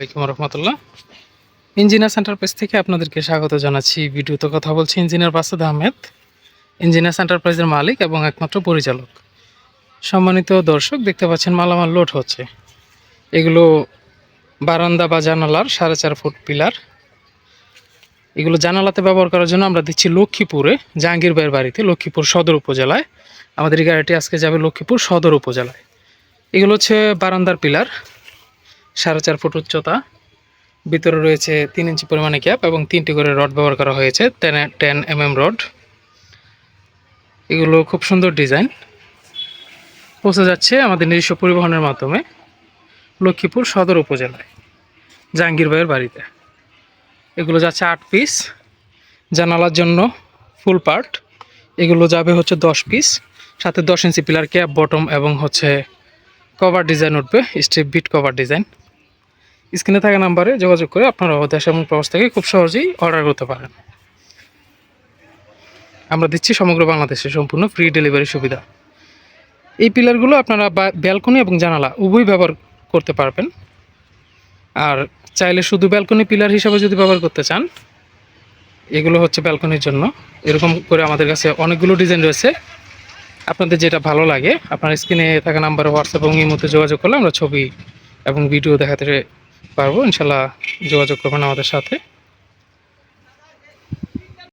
আসসালামাইকুম রহমতুল্লাহ। Engineer centre page থেকে আপনাদেরকে স্বাগত জানাচ্ছি। ভিডিওতে কথা বলছি ইঞ্জিনিয়ার বাসাদ আহমেদ, ইঞ্জিনিয়ার এন্টারপ্রাইজের মালিক এবং একমাত্র পরিচালক। সম্মানিত দর্শক, দেখতে পাচ্ছেন মালামাল লোড হচ্ছে। এগুলো বারান্দা বা জানালার সাড়ে চার ফুট পিলার। এগুলো জানালাতে ব্যবহার করার জন্য আমরা দিচ্ছি লক্ষ্মীপুরে জাহাঙ্গীর ভাইয়ের বাড়িতে, লক্ষ্মীপুর সদর উপজেলায়। আমাদের গাড়িটি আজকে যাবে লক্ষ্মীপুর সদর উপজেলায়। এগুলো হচ্ছে বারান্দার পিলার। সাড়ে চার ফুট উচ্চতা। ভিতরে রয়েছে তিন ইঞ্চি পরিমাণে ক্যাপ এবং তিনটি করে রড ব্যবহার করা হয়েছে, ten ten M M rod. এগুলো খুব সুন্দর ডিজাইন। পৌঁছে যাচ্ছে আমাদের নিজস্ব পরিবহনের মাধ্যমে লক্ষ্মীপুর সদর উপজেলায়, জাহাঙ্গীর ভাইয়ের বাড়িতে। এগুলো যাচ্ছে আট পিস জানালার জন্য ফুল পার্ট এগুলো যাবে হচ্ছে দশ পিস সাথে দশ ইঞ্চি পিলার ক্যাপ বটম এবং হচ্ছে কভার ডিজাইন উঠবে স্ট্রিপ বিট কভার ডিজাইন স্ক্রিনে থাকা নাম্বারে যোগাযোগ করে আপনারা দেশ এবং প্রবাস থেকে খুব সহজেই অর্ডার করতে পারেন। আমরা দিচ্ছি সমগ্র বাংলাদেশে সম্পূর্ণ ফ্রি ডেলিভারি সুবিধা। এই পিলারগুলো আপনারা ব্যালকনি এবং জানালা উভয় ব্যবহার করতে পারবেন। আর চাইলে শুধু ব্যালকনি পিলার হিসাবে যদি ব্যবহার করতে চান, এগুলো হচ্ছে ব্যালকনির জন্য। এরকম করে আমাদের কাছে অনেকগুলো ডিজাইন রয়েছে। আপনাদের যেটা ভালো লাগে, আপনার স্ক্রিনে থাকা নাম্বারে হোয়াটসঅ্যাপ এবং ইমোতে যোগাযোগ করলে আমরা ছবি এবং ভিডিও দেখাতে পারব ইনশাল্লাহ যোগাযোগ করবেন আমাদের সাথে।